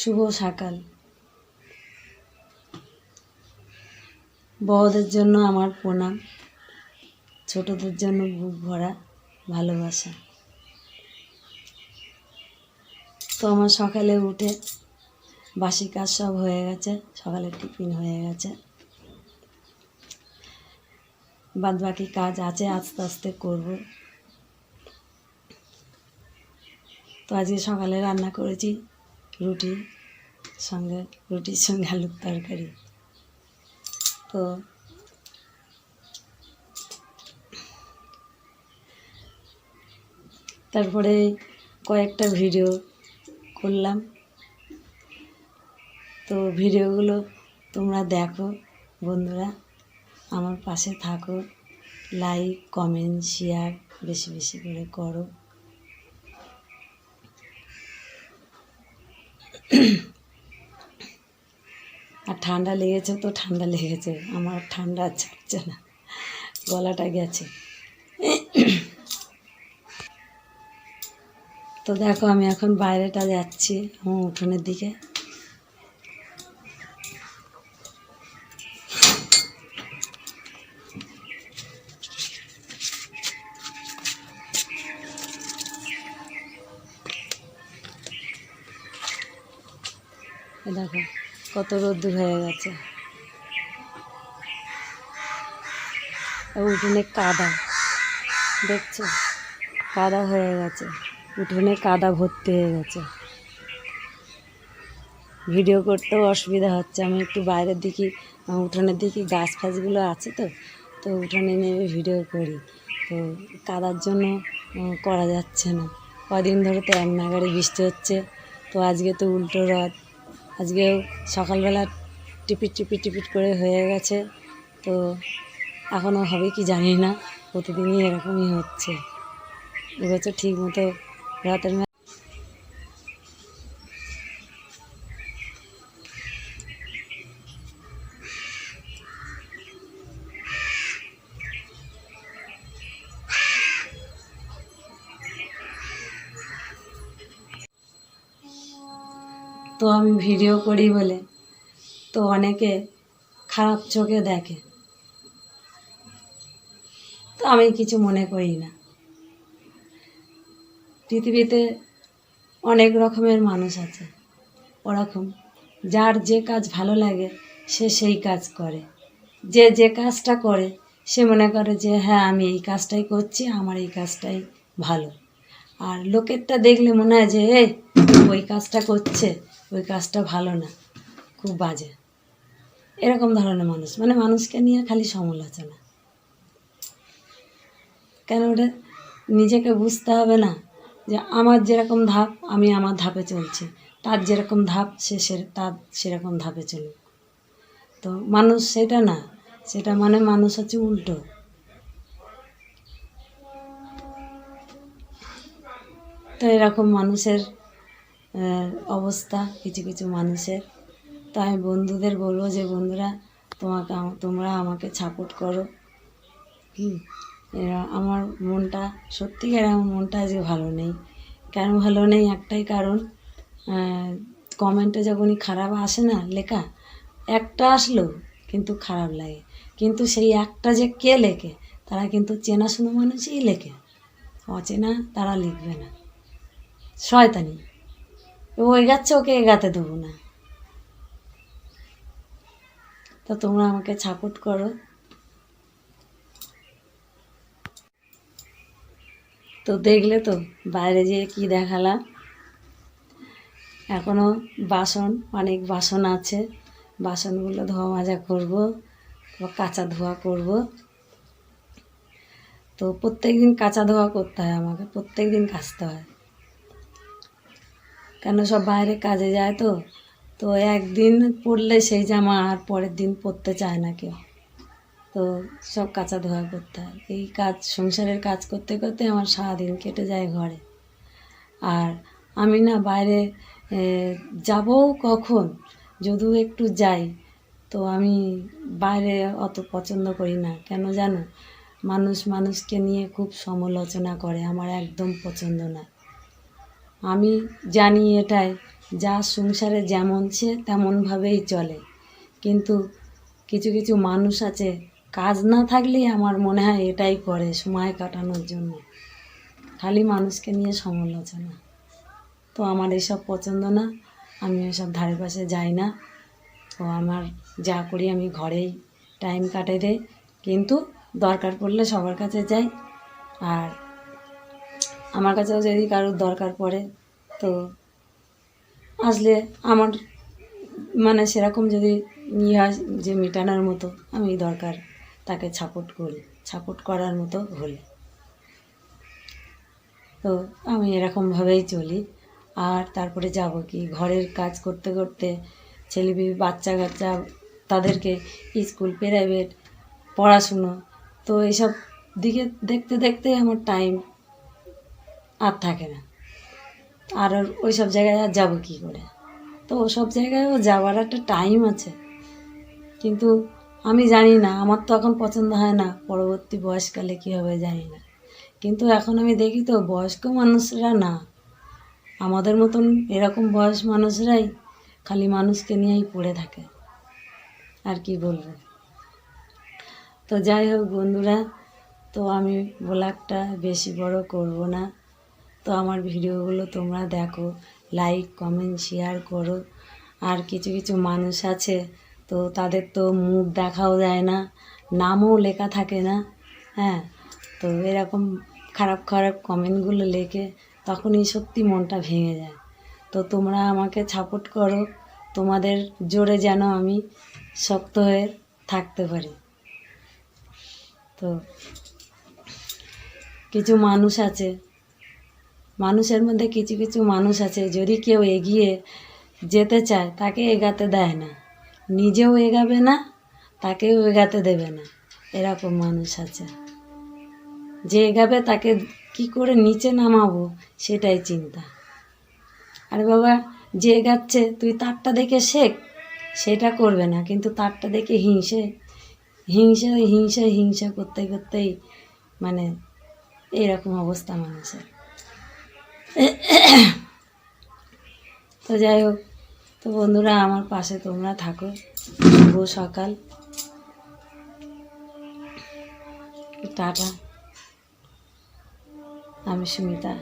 শুভ সকাল। বড়দের জন্য আমার প্রণাম, ছোটদের জন্য বুক ভরা ভালোবাসা। তো আমার সকালে উঠে বাসি কাজ সব হয়ে গেছে সকালে টিফিন হয়ে গেছে। বাদ বাকি কাজ আছে, আস্তে আস্তে করব। তো আজকে সকালে রান্না করেছি রুটি সঙ্গে, রুটির সঙ্গে আলুর তরকারি। তো তারপরে কয়েকটা ভিডিও করলাম। তো ভিডিওগুলো তোমরা দেখো বন্ধুরা, আমার পাশে থাকো লাইক কমেন্ট শেয়ার বেশি বেশি করে করো। আর ঠান্ডা লেগেছে তো ঠান্ডা লেগেছে, আমার ঠান্ডা ছাড়ছে না, গলাটা গেছে। তো দেখো আমি এখন বাইরেটা যাচ্ছি আমার উঠোনের দিকে। দেখো, কত রোদ্দুর হয়ে গেছে। উঠোনে কাদা, দেখছ? কাদা হয়ে গেছে। উঠোনে কাদা ভর্তি হয়ে গেছে। ভিডিও করতেও অসুবিধা হচ্ছে। আমি একটু বাইরের দিকে উঠোনের দিকে গাছ ফাছগুলো আছে তো তো উঠোনে নেমে ভিডিও করি। তো কাদার জন্য করা যাচ্ছে না। কদিন ধরে তো এক নাগাড়ি বৃষ্টি হচ্ছে। তো আজকে তো উল্টো রথ আজকেও সকালবেলা টিপিট টিপিট টিপিট করে হয়ে গেছে। তো এখনও হবে কি জানি না, প্রতিদিনই এরকমই হচ্ছে। এবছর ঠিক মতো রথের তো আমি ভিডিও করি বলে তো অনেকে খারাপ চোখে দেখে। তো আমি কিছু মনে করি না। পৃথিবীতে অনেক রকমের মানুষ আছে। ওরকম যার যে কাজ ভালো লাগে, সে সেই কাজ করে। যে যে কাজটা করে, সে মনে করে যে হ্যাঁ আমি এই কাজটাই করছি, আমার এই কাজটাই ভালো। আর লোকেরটা দেখলে মনে হয় যে এই ওই কাজটা করছে। ওই কাজটা ভালো না, খুব বাজে। এরকম ধরনের মানুষ মানে মানুষকে নিয়ে খালি সমালোচনা। কেন ওটা নিজেকে বুঝতে হবে না যে আমার যেরকম ধাপ, আমি আমার ধাপে চলছি। তার যেরকম ধাপ, সে তার সেরকম ধাপে চলুক। তো মানুষ সেটা না, সেটা মানে মানুষ হচ্ছে উল্টো। তো এরকম মানুষের অবস্থা কিছু কিছু মানুষের। তো আমি বন্ধুদের বলব যে, বন্ধুরা, তোমাকে তোমরা আমাকে সাপোর্ট করো। হুম আমার মনটা, সত্যিকার আমার মনটা আজকে ভালো নেই। কেন ভালো নেই? একটাই কারণ কমেন্টে যখনই খারাপ আসে না লেখা, একটা আসলো কিন্তু খারাপ লাগে। কিন্তু সেই একটা যে কে লেখে, তারা কিন্তু চেনাশোনা মানুষই লেখে। অচেনা তারা লিখবে না। শয়তানি। ও এগাচ্ছে ওকে এগাতে দেবো না। তো তোমরা আমাকে সাপোর্ট করো। তো দেখলে তো, বাইরে যেয়ে কি দেখালাম? এখনও বাসন, অনেক বাসন আছে। বাসনগুলো ধোয়া মাজা করব কাঁচা ধোয়া করব। তো প্রত্যেক দিন কাঁচা ধোয়া করতে হয় আমাকে প্রত্যেক দিন কাচতে হয়। কেন সব বাইরে কাজে যায় তো। তো একদিন পরলে সেই জামা আর পরের দিন পরতে চায় না কেউ। তো সব কাঁচা ধোয়া করতে হয়। এই কাজ সংসারের কাজ করতে করতে আমার সারাদিন কেটে যায় ঘরে। আর আমি না বাইরে এ, যাবও কখন? যদিও একটু যাই তো আমি বাইরে অত পছন্দ করি না। কেন জানো? মানুষ মানুষকে নিয়ে খুব সমালোচনা করে। আমার একদম পছন্দ না। আমি জানি এটাই, যা সংসারে যেমন সে তেমনভাবেই চলে। কিন্তু কিছু কিছু মানুষ আছে, কাজ না থাকলেই আমার মনে হয় এটাই করে সময় কাটানোর জন্য। খালি মানুষকে নিয়ে সমালোচনা। তো আমার এসব পছন্দ না, আমি এসব ধারে পাশে যাই না। তো আমার যা করি আমি ঘরেই টাইম কাটে দেই কিন্তু দরকার পড়লে সবার কাছে যাই। আর আমার কাছেও যদি কারোর দরকার পড়ে, তো আসলে আমার মানে সেরকম যদি ইয়ে হয় যে মেটানোর মতো আমি দরকার, তাকে সাপোর্ট করি সাপোর্ট করার মতো হলে। তো আমি এরকমভাবেই চলি। আর তারপরে যাব কি, ঘরের কাজ করতে করতে ছেলে বাচ্চা কাচ্চা, তাদেরকে স্কুল প্রাইভেট পড়াশুনো, তো এইসব দিকে দেখতে দেখতে আমার টাইম আর থাকে না। আর ওই সব জায়গায় আর যাব কী করে? তো ওসব জায়গায়ও যাওয়ার একটা টাইম আছে। কিন্তু আমি জানি না, আমার তো এখন পছন্দ হয় না, পরবর্তী বয়সকালে কী হবে জানি না। কিন্তু এখন আমি দেখি তো বয়স্ক মানুষরা না। আমাদের মতন এরকম বয়স মানুষরাই খালি মানুষকে নিয়েই পড়ে থাকে। আর কি বলব? তো যাই হোক বন্ধুরা, তো আমি ব্লগটা বেশি বড় করব না। তো আমার ভিডিওগুলো তোমরা দেখো লাইক কমেন্ট শেয়ার করো। আর কিছু কিছু মানুষ আছে, তো তাদের তো মুখ দেখাও যায় না, নামও লেখা থাকে না হ্যাঁ? তো এরকম খারাপ খারাপ কমেন্টগুলো লেখে, তখনই সত্যি মনটা ভেঙে যায়। তো তোমরা আমাকে সাপোর্ট করো, তোমাদের জোরে যেন আমি শক্ত হয়ে থাকতে পারি। তো কিছু মানুষ আছে মানুষের মধ্যে কিছু কিছু মানুষ আছে, যদি কেউ এগিয়ে যেতে চায়, তাকে এগাতে দেয় না। নিজেও এগাবে না, তাকেও এগাতে দেবে না। এরকম মানুষ আছে। যে এগাবে, তাকে কি করে নিচে নামাবো সেটাই চিন্তা। আরে বাবা, যে এগাচ্ছে, তুই তারটা দেখে শেখ, সেটা করবে না। কিন্তু তারটা দেখে হিংসে, হিংসা হিংসা হিংসা করতে করতেই মানে এরকম অবস্থা মানুষের। তো যাই হোক তো বন্ধুরা আমার পাশে তোমরা থাকো। শুভ সকাল। টাটা। আমি সুমিতা।